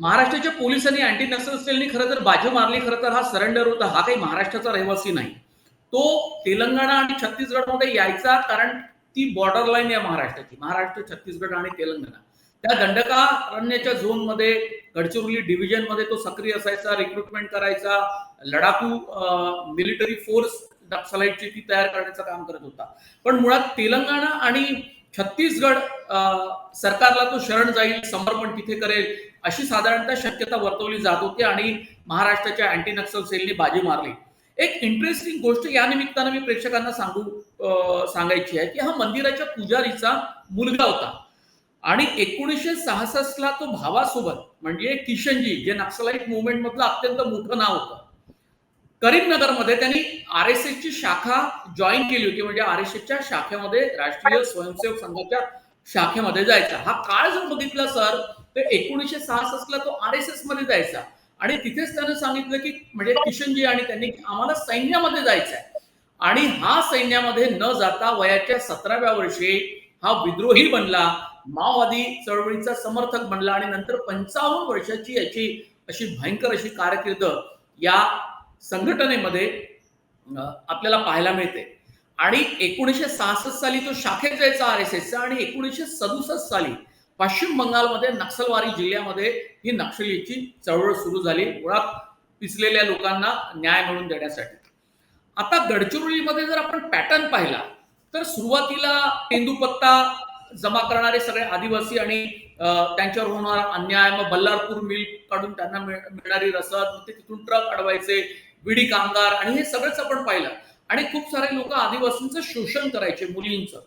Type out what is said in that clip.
महाराष्ट्राच्या पोलिसांनी अँटी नक्सल सेलनी खरं तर बाजी मारली खरं तर हा सरेंडर होता. हा काही महाराष्ट्राचा रहिवासी नाही. तो तेलंगणा आणि छत्तीसगडमध्ये यायचा कारण ती बॉर्डर लाईन आहे महाराष्ट्राची. महाराष्ट्र छत्तीसगड आणि तेलंगणा. त्या दंडकारण्याच्या झोनमध्ये गडचिरोली डिव्हिजनमध्ये तो सक्रिय असायचा रिक्रुटमेंट करायचा. लडाखू मिलिटरी फोर्स नक्सलाईटची ती तयार करण्याचं काम करत होता. पण मुळात तेलंगणा आणि छत्तीसगड सरकारला तो शरण जाईल समर्पण तिथे करेल अशी साधारणतः शक्यता वर्तवली जात होती आणि महाराष्ट्राच्या अँटी नक्सल सेलनी बाजी मारली. एक इंटरेस्टिंग गोष्ट या निमित्तानं मी प्रेक्षकांना सांगू सांगायची आहे की हा मंदिराच्या पुजारीचा मुलगा होता. आणि एकोणीसशे सहासष्टला तो भावासोबत म्हणजे किशनजी जे नक्सलाईट मुवमेंट मधलं अत्यंत मोठं नाव होतं करीमनगरमध्ये त्यांनी आर एस एसची शाखा जॉईन केली होती म्हणजे आर एस एसच्या शाखेमध्ये राष्ट्रीय स्वयंसेवक संघाच्या शाखेमध्ये जायचा. हा काळ जर बघितला सर तर एकोणीसशे सहासष्टला तो आर एस एसमध्ये जायचा. आणि तिथेच त्यानं सांगितलं की म्हणजे किशनजी आणि त्यांनी आम्हाला सैन्यामध्ये जायचं आहे आणि हा सैन्यामध्ये न जाता वयाच्या सतराव्या वर्षी हा विद्रोही बनला माओवादी चळवळीचा समर्थक बनला आणि नंतर पंचावन्न वर्षाची याची अशी भयंकर अशी कारकीर्द या संघटनेमध्ये आपल्याला पाहायला मिळते. आणि एकोणीसशे सहासष्ट साली तो शाखेत जायचा आर एस एसचा आणि एकोणीसशे सदुसष्ट साली पश्चिम बंगालमध्ये नक्षलवारी जिल्ह्यामध्ये ही नक्षलीची चळवळ सुरू झाली. मुळात पिचलेल्या लोकांना न्याय मिळवून देण्यासाठी. आता गडचिरोलीमध्ये जर आपण पॅटर्न पाहिला तर सुरुवातीला तेंदूपत्ता जमा करणारे सगळे आदिवासी आणि त्यांच्यावर होणारा अन्याय. मग बल्लारपूर मिल काढून त्यांना मिळणारी रसद ते तिथून ट्रक अडवायचे विडी कामगार आणि हे सगळंच आपण पाहिलं. आणि खूप सारे लोक आदिवासींचं शोषण करायचे मुलींचं.